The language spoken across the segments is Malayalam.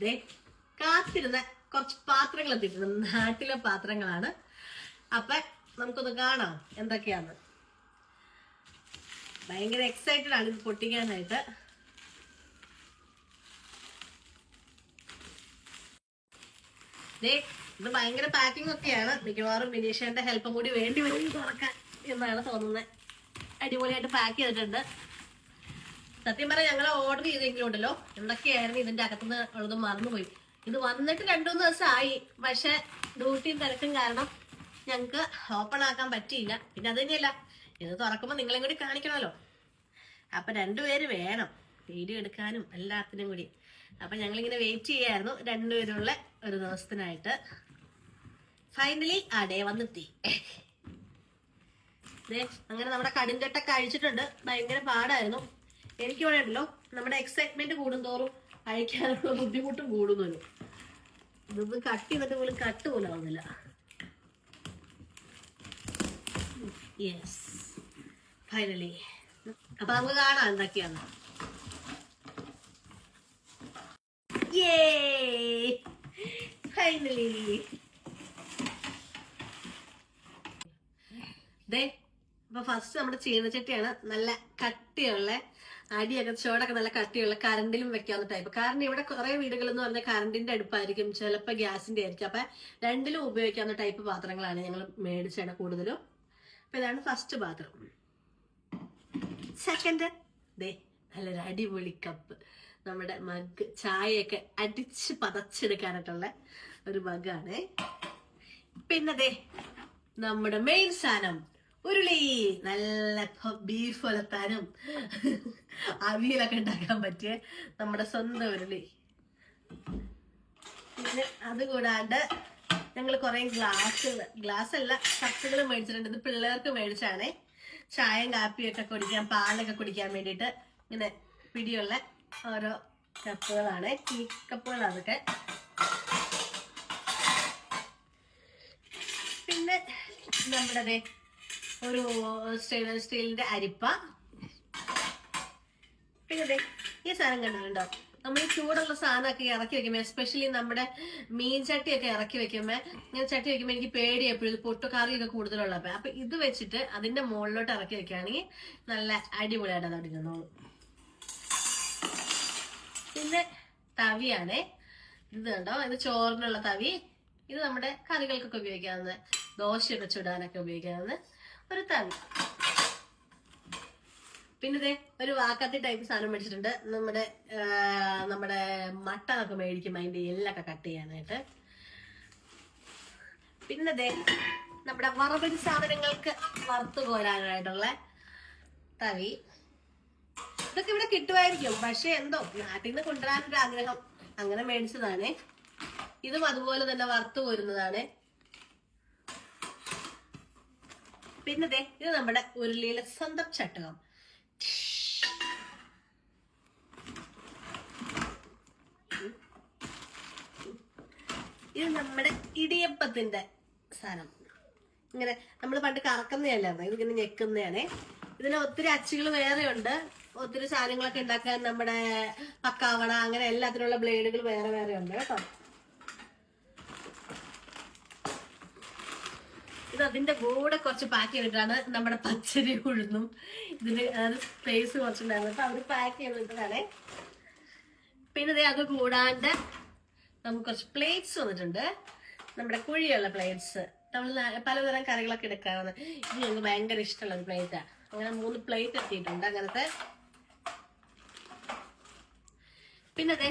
ദേ കാത്തിരുന്ന കുറച്ച് പാത്രങ്ങൾ എത്തിയിട്ടുണ്ട്. നാട്ടിലെ പാത്രങ്ങളാണ്. അപ്പൊ നമുക്കൊന്ന് കാണാം എന്തൊക്കെയാന്ന്. ഭയങ്കര എക്സൈറ്റഡ് ആണ് ഇത് പൊട്ടിക്കാനായിട്ട്. ദേ ഇത് ഭയങ്കര പാക്കിംഗ് ഒക്കെയാണ്. മിക്കവാറും വിനീഷന്റെ ഹെൽപ്പും കൂടി വേണ്ടി വരും തുറക്കാൻ എന്നാണ് തോന്നുന്നത് അടിപൊളിയായിട്ട് പാക്ക് ചെയ്തിട്ടുണ്ട്. സത്യം പറഞ്ഞാൽ ഞങ്ങൾ ഓർഡർ ചെയ്തെങ്കിലും ഉണ്ടല്ലോ എന്തൊക്കെയായിരുന്നു ഇതിന്റെ അകത്തുനിന്ന് ഉള്ളത് മറന്നുപോയി. ഇത് വന്നിട്ട് രണ്ടു മൂന്ന് ദിവസം ആയി പക്ഷെ ഡ്യൂട്ടിയും തിരക്കും കാരണം ഞങ്ങൾക്ക് ഓപ്പൺ ആക്കാൻ പറ്റിയില്ല. പിന്നെ അത് തന്നെയല്ല ഇത് തുറക്കുമ്പോൾ നിങ്ങളെയും കൂടി കാണിക്കണമല്ലോ. അപ്പൊ രണ്ടുപേര് വേണം വീഡിയോ എടുക്കാനും എല്ലാത്തിനും കൂടി. അപ്പൊ ഞങ്ങളിങ്ങനെ വെയിറ്റ് ചെയ്യായിരുന്നു രണ്ടുപേരുള്ള ഒരു ദിവസത്തിനായിട്ട്. ഫൈനലി ആ ഡേ വന്നെത്തി. അങ്ങനെ നമ്മുടെ കടിഞ്ചട്ടൊക്കെ അഴിച്ചിട്ടുണ്ട് ഭയങ്കര പാടായിരുന്നു. എനിക്ക് വേണമല്ലോ നമ്മുടെ എക്സൈറ്റ്മെന്റ് കൂടുന്തോറും അയക്കാനുള്ള ബുദ്ധിമുട്ടും കൂടുന്നല്ലോ ഇതൊന്നും കട്ട് ചെയ്തിട്ട് പോലും കട്ട് പോലും ആവുന്നില്ല. യെസ് ഫൈനലി അപ്പൊ നമുക്ക് കാണാം എന്തൊക്കെയാണ്. ഫൈനലി ദേ ഫസ്റ്റ് നമ്മുടെ ചീനച്ചട്ടിയാണ് നല്ല കട്ടിയുള്ള അടിയൊക്കെ ചോടൊക്കെ നല്ല കട്ടിയുള്ള കറണ്ടിലും വെക്കാവുന്ന ടൈപ്പ് കാരണം ഇവിടെ കുറെ വീടുകൾ എന്ന് പറഞ്ഞാൽ കറണ്ടിന്റെ അടുപ്പായിരിക്കും ചിലപ്പോൾ ഗ്യാസിന്റെ ആയിരിക്കും. അപ്പൊ രണ്ടിലും ഉപയോഗിക്കാവുന്ന ടൈപ്പ് പാത്രങ്ങളാണ് ഞങ്ങൾ മേടിച്ചാണ് കൂടുതലും. അപ്പൊ ഇതാണ് ഫസ്റ്റ് പാത്രം. സെക്കൻഡ് ദേ നല്ലൊരു അടിപൊളി കപ്പ് നമ്മുടെ മഗ് ചായയൊക്കെ അടിച്ച് പതച്ചെടുക്കാനായിട്ടുള്ള ഒരു മഗാണ് പിന്നെ ദേ നമ്മുടെ മെയിൻ സാധനം. ഉരുളി. നല്ല ബീഫ് വളർത്താനും അവിയലൊക്കെ ഉണ്ടാക്കാൻ പറ്റിയ നമ്മുടെ സ്വന്തം ഉരുളി. പിന്നെ അതുകൂടാണ്ട് ഞങ്ങൾ കുറേ ഗ്ലാസ് ഗ്ലാസ് അല്ല കപ്പുകൾ മേടിച്ചിട്ടുണ്ട്. ഇത് പിള്ളേർക്ക് മേടിച്ചാണേ. ചായയും കാപ്പിയൊക്കെ കുടിക്കാൻ പാലൊക്കെ കുടിക്കാൻ വേണ്ടിയിട്ട് ഇങ്ങനെ പിടിയുള്ള ഓരോ കപ്പുകളാണ്. ടീ കപ്പുകളൊക്കെ പിന്നെ നമ്മുടെ ഒരു സ്റ്റെയിൻലെസ് സ്റ്റീലിന്റെ അരിപ്പ. പിന്നെ ഈ സാധനം കണ്ടിട്ടുണ്ടോ? നമ്മൾ ഈ ചൂടുള്ള സാധനമൊക്കെ ഇറക്കി വെക്കുമ്പോൾ എസ്പെഷ്യലി നമ്മുടെ മീൻ ചട്ടിയൊക്കെ ഇറക്കി വെക്കുമ്പോൾ ഇങ്ങനെ ചട്ടി വെക്കുമ്പോൾ എനിക്ക് പേടി എപ്പോഴും പൊട്ടുകറിയൊക്കെ കൂടുതലുള്ളപ്പോൾ അപ്പൊ ഇത് വെച്ചിട്ട് അതിന്റെ മുകളിലോട്ട് ഇറക്കി വെക്കുകയാണെങ്കിൽ നല്ല അടിപൊളിയായിട്ട് അത് അടിക്കുന്നു പിന്നെ തവിയാണേ. ഇത് കണ്ടോ? ഇത് ചോറിനുള്ള തവി. ഇത് നമ്മുടെ കറികൾക്കൊക്കെ ഉപയോഗിക്കാവുന്ന ദോശയൊക്കെ ചുടാനൊക്കെ ഉപയോഗിക്കാവുന്ന ഒരു തവി പിന്നെ ദേ ഒരു വാക്കത്തി ടൈപ്പ് സാധനം മേടിച്ചിട്ടുണ്ട്. നമ്മുടെ നമ്മുടെ മട്ടനൊക്കെ മേടിക്കും അതിന്റെ എല്ലൊക്കെ കട്ട് ചെയ്യാനായിട്ട്. പിന്നെ നമ്മുടെ വറവരി സാധനങ്ങൾക്ക് വറുത്ത് കോരാനായിട്ടുള്ള തവി. ഇതൊക്കെ ഇവിടെ കിട്ടുമായിരിക്കും. പക്ഷെ എന്തോ നാട്ടിൽ നിന്ന് കൊണ്ടുവരാനൊരു ആഗ്രഹം അങ്ങനെ മേടിച്ചതാണ്. ഇതും അതുപോലെ തന്നെ വറുത്ത് കോരുന്നതാണ്. പിന്നെ ദേ ഇത് നമ്മുടെ ഉരുളിയിലെ സ്വന്തം ചട്ടകം. ഇത് നമ്മുടെ ഇടിയപ്പത്തിന്റെ സാധനം. ഇങ്ങനെ നമ്മൾ പണ്ട് കറക്കുന്നതല്ലായിരുന്നു ഇതിങ്ങനെ ഞെക്കുന്നതാണേ. ഇതിന് ഒത്തിരി അച്ചുകൾ വേറെ ഉണ്ട്. ഒത്തിരി സാധനങ്ങളൊക്കെ ഉണ്ടാക്കാൻ നമ്മുടെ പക്കാവണ അങ്ങനെ എല്ലാത്തിനുള്ള ബ്ലേഡുകൾ വേറെ വേറെ ഉണ്ട് കേട്ടോ. ഇത് അതിന്റെ കൂടെ കുറച്ച് പാക്ക് ചെയ്തിട്ടാണ് നമ്മുടെ പച്ചരി ഉഴുന്നും ഇതിന് അത് സ്പേസ് കുറച്ചുണ്ടായിരുന്നു അപ്പൊ അവർ പാക്ക് ചെയ്തിട്ടാണ് പിന്നെ ഇതേ അത് കൂടാണ്ട് നമുക്ക് കുറച്ച് പ്ലേറ്റ്സ് വന്നിട്ടുണ്ട്. നമ്മുടെ കുഴിയുള്ള പ്ലേറ്റ്സ് നമ്മൾ പലതരം കറികളൊക്കെ എടുക്കാവുന്ന ഇത് ഞങ്ങൾക്ക് ഭയങ്കര ഇഷ്ടമുള്ള ഒരു പ്ലേറ്റാ അങ്ങനെ മൂന്ന് പ്ലേറ്റ് എത്തിയിട്ടുണ്ട് അങ്ങനത്തെ. പിന്നെ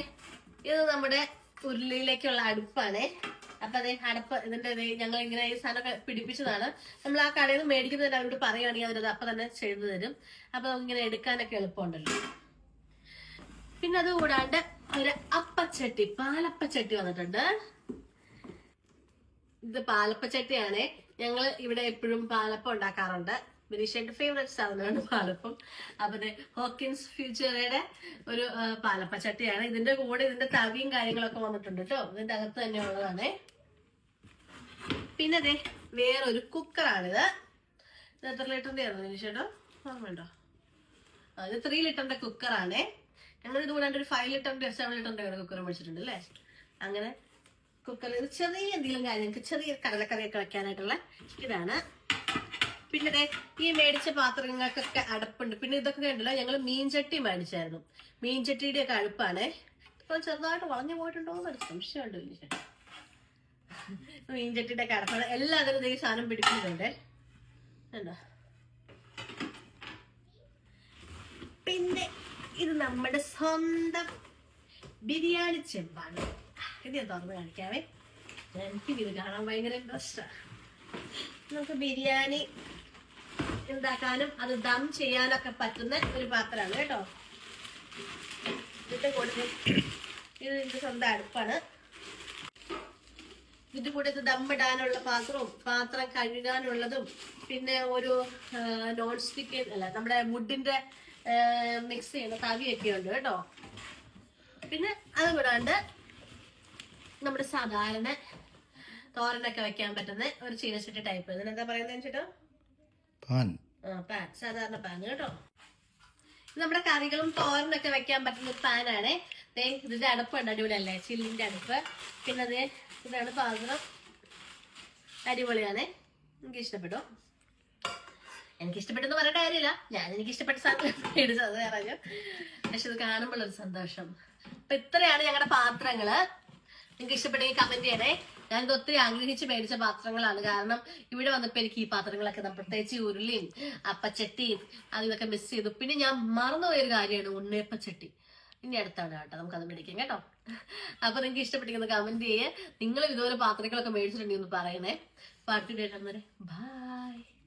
ഇത് നമ്മുടെ ഉരുളിയിലേക്കുള്ള അടുപ്പാണ്. അപ്പൊ അതേ അടുപ്പ് ഇതിന്റെ ഞങ്ങൾ ഇങ്ങനെ ഈ സാധനമൊക്കെ പിടിപ്പിച്ചതാണ്. നമ്മൾ ആ കടയിൽ നിന്ന് മേടിക്കുന്നതിന് അവരോട് പറയുകയാണെങ്കിൽ അവരത് അപ്പൊ തന്നെ ചെയ്തു തരും. അപ്പൊ ഇങ്ങനെ എടുക്കാനൊക്കെ എളുപ്പമുണ്ടല്ലോ. പിന്നെ അത് കൂടാണ്ട് ഒരു അപ്പച്ചട്ടി പാലപ്പച്ചട്ടി വന്നിട്ടുണ്ട്. ഇത് പാലപ്പച്ചട്ടിയാണ്. ഞങ്ങൾ ഇവിടെ എപ്പോഴും പാലപ്പം ഉണ്ടാക്കാറുണ്ട്. ബിനീഷന്റെ ഫേവറേറ്റ് സാധനമാണ് പാലപ്പം. അപ്പൊ ഹോക്കിൻസ് ഫ്യൂച്ചറയുടെ ഒരു പാലപ്പച്ചട്ടിയാണ്. ഇതിന്റെ കൂടെ ഇതിന്റെ തവിയും കാര്യങ്ങളൊക്കെ വന്നിട്ടുണ്ട് കേട്ടോ ഇതിന്റെ അകത്ത് തന്നെ ഉള്ളതാണ്. പിന്നെ അതെ വേറൊരു കുക്കറാണിത്. ഇത് എത്ര ലിറ്ററിന്റെ ആയിരുന്നു ബിനീഷേട്ടോ ഓർമ്മയുണ്ടോ? ഇത് ത്രീ ലിറ്ററിന്റെ കുക്കറാണ്. ഞങ്ങൾ ഇത് കൂടാണ്ട് ഒരു ഫൈവ് ലിറ്ററിന്റെ സെവൻ ലിറ്ററിന്റെ കുക്കർ മേടിച്ചിട്ടുണ്ട് അല്ലേ അങ്ങനെ കുക്കറിൽ ചെറിയ എന്തെങ്കിലും കാര്യങ്ങൾക്ക് ചെറിയ കടലക്കറിയൊക്കെ വെക്കാനായിട്ടുള്ള ഇതാണ്. പിന്നെ ദേ ഈ മേടിച്ച പാത്രങ്ങൾക്കൊക്കെ അടപ്പുണ്ട്. പിന്നെ ഇതൊക്കെ കണ്ടല്ലോ ഞങ്ങൾ മീൻചട്ടി മേടിച്ചായിരുന്നു. മീൻചട്ടിയുടെ ഒക്കെ അടുപ്പാണ് ഇപ്പൊ ചെറുതായിട്ട് വളഞ്ഞു പോയിട്ടുണ്ടോ എന്നൊരു സംശയമുണ്ട് വലിയ ചേട്ടാ മീൻചട്ടിയുടെ ഒക്കെ അടപ്പാണ്. എല്ലാത്തിനും ഈ സാധനം പിടിക്കുന്നുണ്ട് പിന്നെ ഇത് നമ്മുടെ സ്വന്തം ബിരിയാണി ചെമ്പാണ്. ഇത് ഞാൻ തുറന്ന് കാണിക്കാവേ. എനിക്ക് ഇത് കാണാൻ ഭയങ്കര ഇൻട്രസ്റ്റാണ് നമുക്ക് ബിരിയാണി ഉണ്ടാക്കാനും അത് ദം ചെയ്യാനൊക്കെ പറ്റുന്ന ഒരു പാത്രമാണ് കേട്ടോ. ഇതിന്റെ കൂടെ ഇത് എന്റെ സ്വന്തം അടുപ്പാണ്. ഇതിന്റെ കൂടെ ഇത് ദമ്മിടാനുള്ള പാത്രവും പാത്രം കഴുകാനുള്ളതും പിന്നെ ഒരു നോൺ സ്റ്റിക്ക് അല്ല നമ്മുടെ വുഡിന്റെ മിക്സ് ചെയ്യുന്ന തവിയൊക്കെ ഉണ്ട് കേട്ടോ. പിന്നെ അത് കൂടാണ്ട് നമ്മുടെ സാധാരണ തോരനൊക്കെ വെക്കാൻ പറ്റുന്ന ഒരു ചീനച്ചട്ടി ടൈപ്പ് ഇതിനെന്താ പറയുന്നത് ചേട്ടാ പാൻ. സാധാരണ പാൻ കേട്ടോ. നമ്മുടെ കറികളും തോരനൊക്കെ വെക്കാൻ പറ്റുന്ന പാനാണ്. ഇതിന്റെ അടുപ്പുണ്ട് അടിപൊളിയല്ലേ? ചില്ലിന്റെ അടുപ്പ്. പിന്നെ അത് ഇതാണ് പാത്രം. അടിപൊളിയാണ്. എനിക്ക് ഇഷ്ടപ്പെട്ടു? എനിക്ക് ഇഷ്ടപ്പെട്ടെന്ന് പറയേണ്ട കാര്യമില്ല. ഞാൻ എനിക്ക് ഇഷ്ടപ്പെട്ട സാധനം അത് പറഞ്ഞു പക്ഷെ ഇത് കാണുമ്പോഴൊരു സന്തോഷം. അപ്പൊ ഇത്രയാണ് ഞങ്ങളുടെ പാത്രങ്ങൾ. നിങ്ങൾക്ക് ഇഷ്ടപ്പെട്ടെങ്കിൽ കമന്റ് ചെയ്യണേ. ഞാനിത് ഒത്തിരി ആഗ്രഹിച്ച് മേടിച്ച പാത്രങ്ങളാണ്. കാരണം ഇവിടെ വന്നപ്പോ എനിക്ക് ഈ പാത്രങ്ങളൊക്കെ പ്രത്യേകിച്ച് ഉരുളിയും അപ്പച്ചട്ടിയും അത് ഇതൊക്കെ മിസ് ചെയ്തു. പിന്നെ ഞാൻ മറന്നുപോയൊരു കാര്യമാണ് ഉണ്ണിയപ്പച്ചട്ടി. ഇനി അടുത്താണ് കേട്ടോ. നമുക്കത് മേടിക്കാം കേട്ടോ. അപ്പൊ നിങ്ങൾക്ക് ഇഷ്ടപ്പെട്ടിരിക്കുന്ന കമന്റ് ചെയ്യേ. നിങ്ങൾ ഇതുപോലെ പാത്രങ്ങളൊക്കെ മേടിച്ചിട്ടുണ്ടെങ്കിൽ ഒന്ന് പറയണേ. Party date by